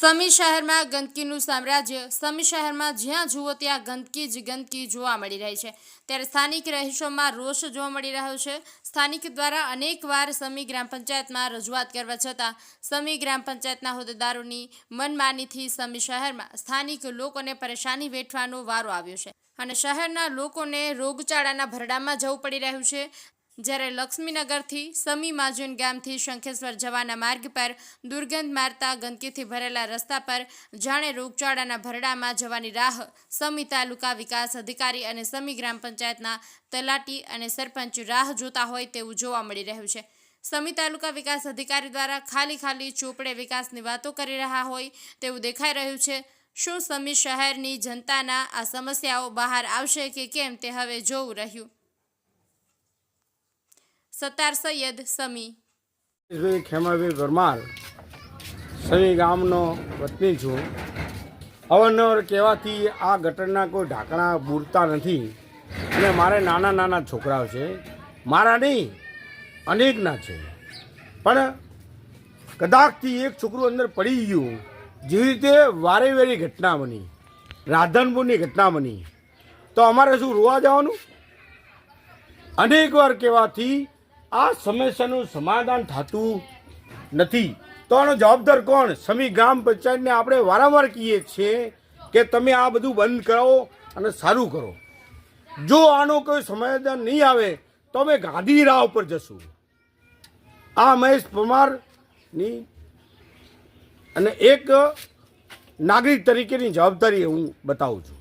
સમી શહેરમાં ગંદકીનું સામ્રાજ્ય, સમી શહેરમાં જ્યાં જુઓ ત્યાં ગંદકી જ ગંદકી જોવા મળી રહી છે. ત્યારે સ્થાનિક રહીશોમાં રોષ જોવા મળી રહ્યો છે. સ્થાનિક દ્વારા અનેકવાર સમી ગ્રામ પંચાયતમાં રજૂઆત કરવા છતાં સમી ગ્રામ પંચાયતના હોદ્દેદારોની મનમાનીથી સમી શહેરમાં સ્થાનિક લોકોને પરેશાની વેઠવાનો વારો આવ્યો છે. અને શહેરના લોકોને રોગચાળાના ભરડામાં જવું પડી રહ્યું છે. જ્યારે લક્ષ્મીનગરથી સમી માજુન ગામથી શંખેશ્વર જવાના માર્ગ પર દુર્ગંધ મારતા ગંદકીથી ભરેલા રસ્તા પર જાણે રોગચાળાના ભરડામાં જવાની રાહ સમી તાલુકા વિકાસ અધિકારી અને સમી ગ્રામ પંચાયતના તલાટી અને સરપંચ રાહ જોતા હોય તેવું જોવા મળી રહ્યું છે. સમી તાલુકા વિકાસ અધિકારી દ્વારા ખાલી ખાલી ચોપડે વિકાસની વાતો કરી રહ્યા હોય તેવું દેખાઈ રહ્યું છે. શું સમી શહેરની જનતાના આ સમસ્યાઓ બહાર આવશે કે કેમ તે હવે જોવું રહ્યું? સત્તાર સૈયદ સમી. ભાઈ ખેમાભાઈ પરમાર સમી ગામનો વતની છું. અવારનવાર કહેવાથી આ ગટરના કોઈ ઢાંકણા બૂરતા નથી. અને મારે નાના નાના છોકરાઓ છે. મારા નહીં, અનેકના છે. પણ કદાચથી એક છોકરું અંદર પડી ગયું, જેવી રીતે વારે વેરી ઘટના બની, રાધનપુરની ઘટના બની. તો અમારે શું રોવા જવાનું? અનેકવાર કહેવાથી આ સમસ્યાનું સમાધાન થતું નથી. તો આનો જવાબદાર કોણ? સમી ગ્રામ પંચાયતને આપણે વારંવાર કહીએ છીએ કે તમે આ બધું બંધ કરાવો અને સારું કરો. જો આનો કોઈ સમાધાન નહીં આવે, તો અમે ગાંધી રાહ ઉપર જશું. આ મહેશ પરમારની અને એક નાગરિક તરીકેની જવાબદારી હું બતાવું છું.